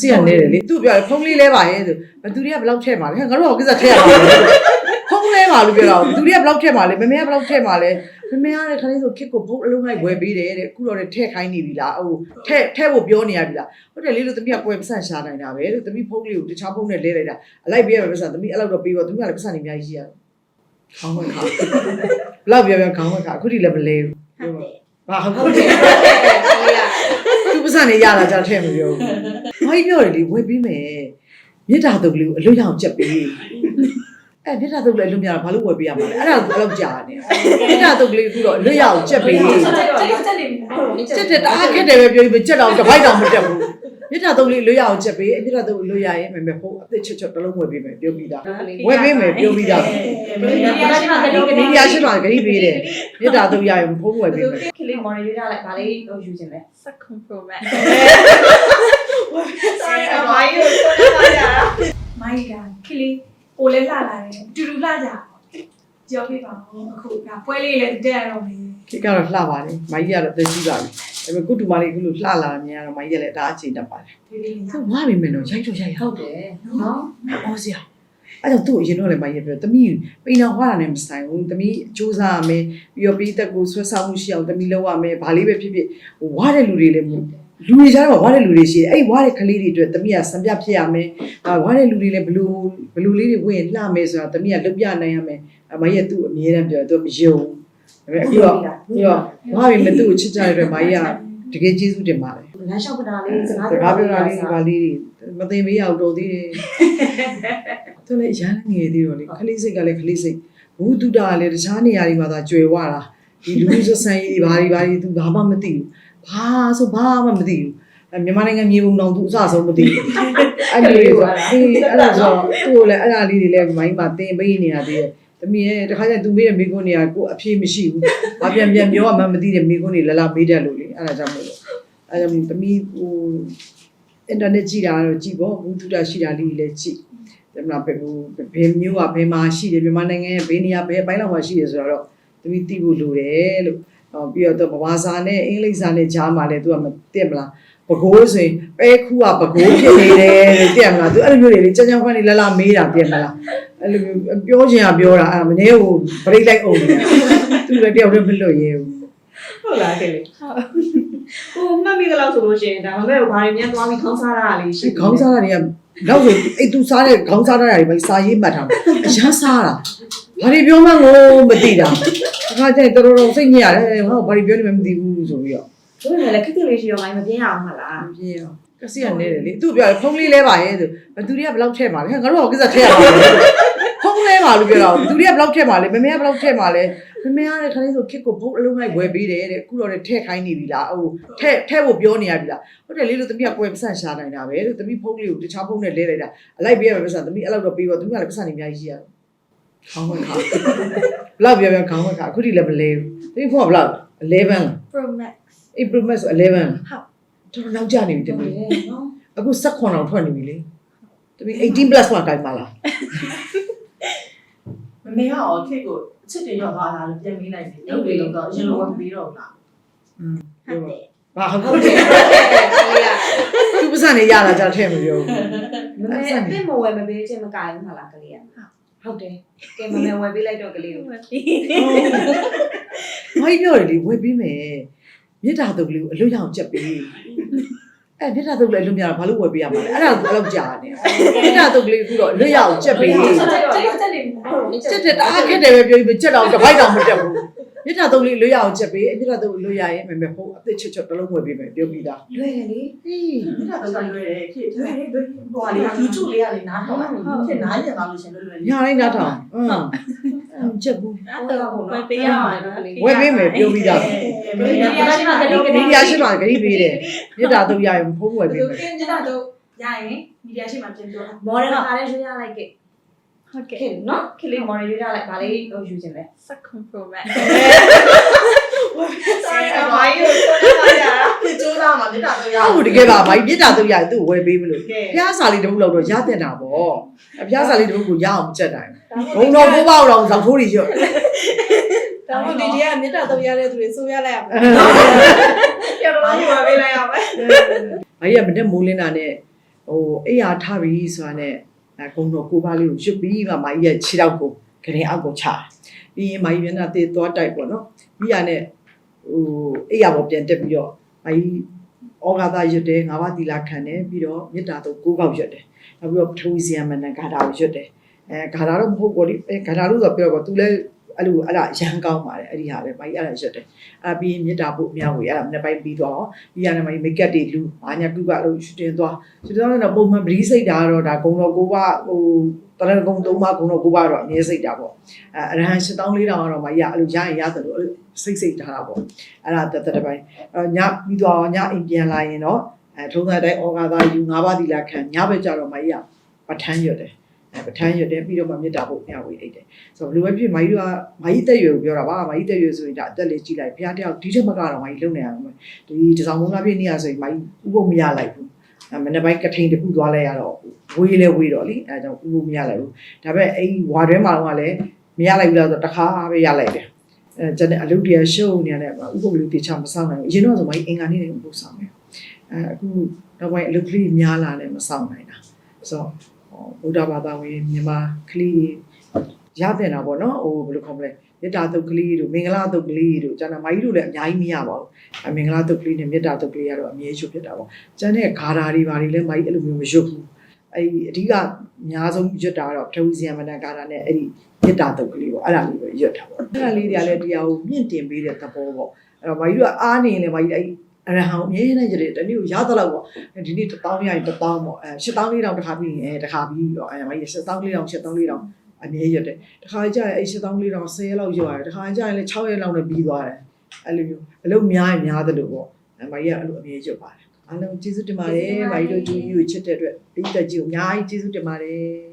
စီကနေတယ်လေသူပြောတယ်ဖုန်းလေးလဲပါရဲ့ဆိုဘသူတွေကဘယ်လောက်ထည့်မှာလဲဟဲ့ငါတို့ကကိစ္စထည့်ရမှာလဲဖုန်းလဲပါလို့ပြောတော့ဘသူတွေကဘယ်လောက်ထည့်မှာလဲမမေကဘယ်လောက်ထည့်မှာလဲမမေကလည်းခလေးဆိုခစ်ကိုဖုန်းအလုံးလိုက်ဝယ်ပေးတယ်တဲ့အခုတော့လည်းထည့်ခိုင်းနေပြီလားဟိုထည့်ထည့်ဖို့ပြောနေရပြီလားဟုတ်တယ်လေလို့သမီးကကွယ်ပတ်စံရှာနိုင်တာပဲလို့သမီးဖုန်းလေးကိုတခြားဖုန်းနဲ့လဲလိုက်တာအလိုက်ပေးရမယ်ပတ်စံသမီးအဲ့လောက်တော့ပေးပါသမီးကလည်းပတ်စံနေအများကြီးရှိရတော့ခေါင်းဝက်ခါဘလောက်ပြောပြောခေါင်းဝက်ခါအခုထိလည်းမလဲဘူးဟုတ်တယ်ဘာဟုတ်တယ်သူပတ်စံနေရတာကြာထည့်မပြောဘူး။ ဘာကြီးပြောတယ်လေဝယ်ပေးမယ်။မြစ်တာတုပ်လေးကိုအလွတ်ရအောင်ချက်ပေး။အဲမြစ်တာတုပ်လေးအလွတ်များတာဘာလို့ဝယ်ပေးရမှာလဲ။အဲ့ဒါဘယ်လောက်ကြာနေ။မြစ်တာတုပ်လေးအခုတော့အလွတ်ရအောင်ချက်ပေးတက်တက်နေပြီ။ချက်တယ်တအားခက်တယ်ပဲပြောပြီးချက်တော့တစ်ပိုက်တောင်မတက်ဘူး။ မြစ်တာတုပ်လေးအလွတ်ရအောင်ချက်ပေး။မြစ်တာတုပ်အလွတ်ရရင်မမေဖို့အသက်ချွတ်ချွတ်တစ်လုံးဝယ်ပေးမယ်ပြောပြီးသား။ဝယ်ပေးမယ်ပြောပြီးသားဒီရရှိမှတ။ဒီရရှိမှဂရိပေးတယ်။မြစ်တာတုပ်ရရင်ဖုန်းဝယ်ပေးမယ်ကလေးမော်ရီရလိုက်ဗာလေးဟိုယူခြင်းလဲ second pro max sorry အမိုင်းကိုပြောရတာမိုက်ကခလီပိုလဲလာလာတယ်တူတူလာကြကြောပြပါဦးအခုဒါပွဲလေးလည်းတက်ရတော့မယ်။ခေတ်ကတော့လှပါလေ။မိုင်းကြီးကတော့တက်ကြီးပါပြီ။ ဒါပေမဲ့ကုတူမလေးအခုလိုလှလာတာများတော့မိုင်းကြီးကလည်းဒါအချိန်တက်ပါတယ်ဒီလေး။သူဝါပြီမယ်နော်ရိုက်တော့ရိုက်ရဟုတ်တယ်နော်။အော်စရာ။အဲ့တော့သူ့အရင်တော့လည်းမိုင်းရပြောသမီးပိန်တော်ဟွာတာနဲ့မဆိုင်ဘူးသမီးစူးစမ်းရမယ်ပြီးတော့ပြီးသက်ကိုဆွဲဆောင်မှုရှိအောင်သမီးလုပ်ရမယ်ဘာလေးပဲဖြစ်ဖြစ်ဟိုဝါတဲ့လူတွေလည်းလူတွေကြားတော့ဝါတဲ့လူတွေရှိတယ်အဲ့ဝါတဲ့ကလေးတွေအတွက်သမီးကစံပြဖြစ်ရမယ်အာဝါတဲ့လူတွေလည်းဘလူဘလူလေးတွေဝင်ရင်လှမယ်ဆိုတာသမီးကလုပ်ပြနိုင်ရမယ်အမကြီးကသူ့အမြဲတမ်းပြောသူမယုံဒါ ပေမဲ့အခုတော့ပြီးတော့ဝါပြီမသူ့ကိုချစ်ကြတဲ့အတွက်မကြီးကတကယ်ကျေးဇူးတင်ပါတယ်ငါရှောက်ပတာလေးစကားစကားပြောတာလေးပါလေးတွေမသိမေးရအောင်တော်သေးတယ်သူလည်းရမ်းငယ်သေးတော့လေခလေးစိတ်ကလည်းခလေးစိတ်ဘူးတုတာကလည်းတခြားနေရာတွေမှာသာကြွယ်ဝတာဒီလူစဆန်ကြီးတွေဘာတွေဘာတွေသူဘာမှမသိဘူးဘာဆိုဘာမှမသိဘူးမြန်မာနိုင်ငံမြေပုံတော်သူအစဆုံးမသိဘူးအဲ့ဒီဆိုအေးအဲ့ဒါဆိုသူ့ကိုလည်းအဲ့ဒါလေးတွေလည်းမိုင်းမှာတင်ပေးနေရသေးတယ် သမီးရဲ့တခါကျသူမေးတဲ့မိကွန်းတွေကကိုအဖြေမရှိဘူး။ဘာပြန်ပြန်ပြောမှမသိတဲ့မိကွန်းတွေလလမေးတတ်လို့လေအဲ့ဒါကြောင့်မို့လို့အဲ့ဒါသမီးဟိုအင်တာနက်ကြည့်တာတော့ကြည့်ပေါ့ဘူးတူတာရှိတာလေးလည်းကြည့်ဒါမှမဟုတ်ဘယ်ဘယ်မျိုးကဘယ်မှာရှိတယ်မြန်မာနိုင်ငံရဲ့ဘယ်နေရာဘယ်အပိုင်းလောက်မှာရှိတယ်ဆိုတော့သမီးသိဖို့လိုတယ်လို့ဟောပြီးတော့ဗမာစာနဲ့အင်္ဂလိပ်စာနဲ့ကြားမှာလည်း तू ကမသိမလား ပကိုးဆိုရင်ပဲခူးကပကိုးဖြစ်နေတယ်တဲ့သိမလား तू အဲ့လိုမျိုးတွေလေကြောင်ကြောင်ခွန်းနေလလမေးတာပြင်မလားအဲ့လိုမျိုးပြောချင်တာပြောတာအဲ့မနေဟိုဘရိတ်လိုက်အောင်နေတာ तू လည်းတယောက်တည်းမလွတ်ရဲဘူးဟုတ်လားကလေးကိုမှတ်မိသလောက်ဆိုလို့ရှိရင်ဒါပေမဲ့ဘာတွေများသွားပြီးခေါင်းစားရတာလေးရှိဒီခေါင်းစားတာတွေကနောက်ဆိုအဲ့သူစားတဲ့ခေါင်းစားတာတွေပဲစာရေးမှတ်ထားမှာအရန်စားတာဘာတွေပြောမှငိုမသိတာအခါကျရင်တော်တော်စိတ်ညစ်ရတယ်ဟောဘာတွေပြောနေမှမသိဘူးဆိုပြီးတော့ ဘယ်လဲခက်ခက်လေးရှိတော့မိုင်းမပြင်းအောင်မလားမပြေအောင်ကစီကနေတယ်လေသူပြောတယ်ဖုန်းလေးလဲပါရဲ့ဆိုဘသူတွေကဘယ်လောက်ထည့်မှာလဲငါတို့ကကိစ္စထည့်ရမှာဖုန်းလဲပါလို့ပြောတော့ဘသူတွေကဘယ်လောက်ထည့်မှာလဲမမေကဘယ်လောက်ထည့်မှာလဲမမေကလည်းခလေးဆိုခစ်ကိုဖုန်းအလုံးလိုက်ဝယ်ပေးတယ်တဲ့အခုတော့လည်းထည့်ခိုင်းနေပြီလားဟိုထည့်ထည့်ဖို့ပြောနေရပြီလားဟုတ်တယ်လေလို့သမီးကကွယ်ပတ်စံရှာနိုင်တာပဲလို့သမီးဖုန်းလေးကိုတခြားဖုန်းနဲ့လဲလိုက်တာအလိုက်ပေးရမယ်ပတ်စံသမီးအဲ့လောက်တော့ပေးပါသမီးကလည်းပတ်စံနေအများကြီးရှိရတော့ခေါင်းဝက်ခါဘလောက်ပြောပြောခေါင်းဝက်ခါအခုထိလည်းမလဲဘူးသမီးဖုန်းကဘလောက်11လား pro max April Max 11လားဟုတ်တော်တော်နောက်ကျနေပြီတဟုတ်မီးတယ်နော်အခု16အောင်ထွက်နေပြီလေတမီး18 plus မှာကိုင်ပါလားမမေကရောခေတ်ကိုအချစ်တွေရောက်သွားတာလို့ပြန်မေးလိုက်တယ်။ရုပ်တွေတော့အရင်လိုမပြီးတော့ဘူးလားဟုတ်တယ်ဘာဟုတ်ဟုတ်ကဲ့တယ်ကလေးကသူပစံနေရတာကြာထည့်မပြောဘူးမမေအစ်မဝယ်မပေးခြင်းမကရင်မလားကလေးကဟုတ်တယ်ကဲမမေဝယ်ပေးလိုက်တော့ကလေးကိုဘာကြီးပြောတယ်လေဝယ်ပြီးမယ် မြစ်တာတုပ်လေးကိုအလွတ်ရအောင်ချက်ပေးအဲမြစ်တာတုပ်လေးအလွတ်များတာဘာလို့ဝယ်ပေးရမှာလဲအဲ့ဒါဘယ်လောက်ကြာနေမြစ်တာတုပ်လေးအခုတော့အလွတ်ရအောင်ချက်ပေးတက်တက်တက်နေပြီချက်တယ်တအားခက်တယ်ပဲပြောပြီးချက်တော့တစ်ပိုက်တောင်မတက်ဘူး မြစ်တာတုပ်လေးအလွတ်ရအောင်ချက်ပေးအမြစ်တာတုပ်အလွတ်ရရင်မမေဖို့အသက်ချွတ်ချွတ်တစ်လုံးဝယ်ပေးမယ်ပြောပြီးသားလွယ်တယ်လေဟေး။ဒါတော့လွယ်တယ်ခေတ်လွယ်တယ်ဟိုကလေ YouTube လေးကလေနားထောင်တာ။ခေတ်နားရင်သွားလို့ရှင်လွယ်လွယ်လေးညာလိုက်တာထောင်အင်းချက်ဘူးအဲ့တော့ဝယ်ပေးရမှာနော်ဝယ်ပေးမယ်ပြောပြီးသား။ဒီရရှိမှတလေးကဒီလေးရရှိမှဂရိပေးတယ်မြစ်တာတုပ်ရရင်ဖုံးဝယ်ပေးသူမယ်ကင်းကြတော့ရရင်ဒီရရှိမှပြန်ပြောတာမော်ဒယ်ကလည်းရွေးရလိုက်ကဲ ဟုတ်ကဲ့ကဲနော်ကလေးမော်ဒယ်ရွေးရလိုက်ဗာလေးဟိုယူခြင်းလဲ second pro max sorry အမိုင်းကိုပြောရတာ။ခေတ်ကျိုးသားမှာမြစ်တာတော့ရဟုတ်တကယ်ပါဘာမြစ်တာတုပ်ရရင်သူ့ဝယ်ပေးမလို့ကဲဖျားစာလေးတစ်ခုလောက်တော့ရတဲ့တာပေါ့အဖျားစာလေးတစ်ခုကိုရအောင်မချက်နိုင်ဘုံတော်ဘိုးဘောက်တော်ဇောက်ထိုးတွေရွတ်ဒါမှမဟုတ်ဒီတည်းကမြတ်တာတော့ရတဲ့သူတွေဆိုရလိုက်ရမယ်ပြောတော့ဝယ်ပေးလိုက်ရမယ်ဘာကြီးကမနဲ့မိုးလင်းတာနဲ့ဟိုအိယာထပြီးဆိုတာနဲ့ အဲကုံတော်ကိုပါလေးကိုရွတ်ပြီးမှမာကြီးရဲ့ခြေထောက်ကိုခရင်အောက်ကိုချတာပြီးရင်မာကြီးမျက်နှာသေးသွားတိုက်ပေါ့နော်ပြီးရနဲ့ဟိုအိယာပေါ်ပြန်တက်ပြီးတော့မာကြီးဩဃာသရွတ်တယ်ငါးပါးသီလခံတယ်ပြီးတော့မေတ္တာတော့ကိုးကောက်ရွတ်တယ်နောက်ပြီးတော့ပထဝီဇယမဏဂါထာကိုရွတ်တယ်အဲဂါထာတော့မဟုတ်ဘူးလေအဲဂါထာလို့ဆိုတော့ပြောတော့ तू လည်း အဲ့လိုအဲ့ဒါရန်ကောင်းပါတယ်အဲ့ဒီဟာလည်းမာကြီးအဲ့ဒါရွတ်တယ်အဲ့ပြီးရင်မေတ္တာဖို့အများဝေအဲ့ဒါမနေ့ပိုင်းပြီးတော့ပြီးရတယ်မာကြီးမိတ်ကပ်တွေလူဘာညာတူကလို့ရှူတင်သွားကျွန်တော်တို့ပုံမှန်ပရိစိတ်တာကတော့ဒါဂုံတော်ကိုပါဟိုတရဏဂုံသုံးပါးဂုံတော်ကိုပါတော့အမြဲစိတ်တာပေါ့အဲအရဟံ8400ကတော့မရအဲ့လိုရရင်ရတယ်လို့စိတ်စိတ်ထားတာပေါ့အဲ့ဒါတတတပိုင်းအဲ့ညပြီးတော့ညအိမ်ပြန်လာရင်တော့အဲထုံးစံတိုင်းဩဃာသာယူ၅ပါးသီလခံညဘက်ကျတော့မရပဋ္ဌာန်းရွတ်တယ်အဲ ပဋ္ဌာန်းရွတ်တယ်ပြီးတော့မှမေတ္တာဖို့မျှဝေအိတ်တယ်ဆိုတော့ဘယ်လိုပဲဖြစ်မကြီးတို့ကမကြီးတက်ရွယ်ကိုပြောတာပါမကြီးတက်ရွယ်ဆိုရင်ဒါအသက်လေးကြီးလိုက်ဘုရားတယောက်ဒီထက်မကတော့မကြီးလုံနေရအောင်ဒီတစောင်းမုန်းကားပြည့်နေရဆိုရင်မကြီးဥပုပ်မရလိုက်ဘူးအဲမနေ့ပိုင်းကထိန်တစ်ခုသွားလိုက်ရတော့ဝေးလဲဝေးတော့လीအဲဒါကြောင့်ဥလို့မရလိုက်ဘူးဒါပေမဲ့အဲ့ဒီဝါတွဲမှာတော့လည်းမရလိုက်ဘူးလားဆိုတော့တစ်ခါပဲရလိုက်တယ်အဲကျန်တဲ့အလုပ်တရားရှုပ်နေရတယ်ဥပုပ်လေးတေချာမဆောင်နိုင်ဘူးအရင်တော့ဆိုမှအင်္ဂါနေ့နဲ့ဥပုပ်ဆောင်တယ်အဲအခုတော့ပိုင်းအလုပ်ကလေးများလာတယ်မဆောင်နိုင်တာဆိုတော့ ဗုဒ္ဓဘာသာဝင်မြန်မာကလေးရတဲ့တာပေါ့နော်ဟိုဘယ်လိုခေါ်မလဲမေတ္တာတုတ်ကလေးတို့မင်္ဂလာတုတ်ကလေးတို့ကျန်တဲ့မကြီးတို့လည်းအများကြီးမရပါဘူးအမင်္ဂလာတုတ်ကလေးနဲ့မေတ္တာတုတ်ကလေးကတော့အမြဲရှုပ်ဖြစ်တာပေါ့ကျန်တဲ့ဂါရာတွေဘာတွေလဲမိုက်အဲ့လိုမျိုးမရွတ်ဘူးအဲ့ဒီအဓိကအများဆုံးရွတ်တာကတော့ပထဝီဇယမဏဂါရာနဲ့အဲ့ဒီမေတ္တာတုတ်ကလေးပေါ့အဲ့ဒါလေးပဲရွတ်တာပေါ့အဲ့ဒါလေးတွေကလည်းတရားကိုမြင့်တင်ပေးတဲ့သဘောပေါ့အဲ့တော့မိုက်တို့ကအားနေရင်လည်းမိုက်အဲ့ အရဟံအမြဲတမ်းကြတယ်တနေ့ကိုရတော့လောက်ပေါ့ဒီနေ့1000ရရင်1000ပေါ့အဲ8000လေးတောင်တစ်ခါပြီးရင်အဲတစ်ခါပြီးတော့အဲမိုက်7000လေးတောင်7000လေးတောင်အမြဲရွတ်တယ်တစ်ခါကြာရင်အဲ7000လေးတောင်10ရက်လောက်ရွတ်ရတယ်တစ်ခါကြာရင်လည်း6ရက်လောက်နဲ့ပြီးသွားတယ်အဲ့လိုမျိုးအလုပ်များရင်များတယ်လို့ပေါ့အဲမိုက်ကအဲ့လိုအမြဲရွတ်ပါတယ်အားလုံးကျေးဇူးတင်ပါတယ်။မာကြီးတို့ကြည့်ယူချစ်တဲ့အတွက်ပိတ်သက်ကြီးကိုအများကြီးကျေးဇူးတင်ပါတယ်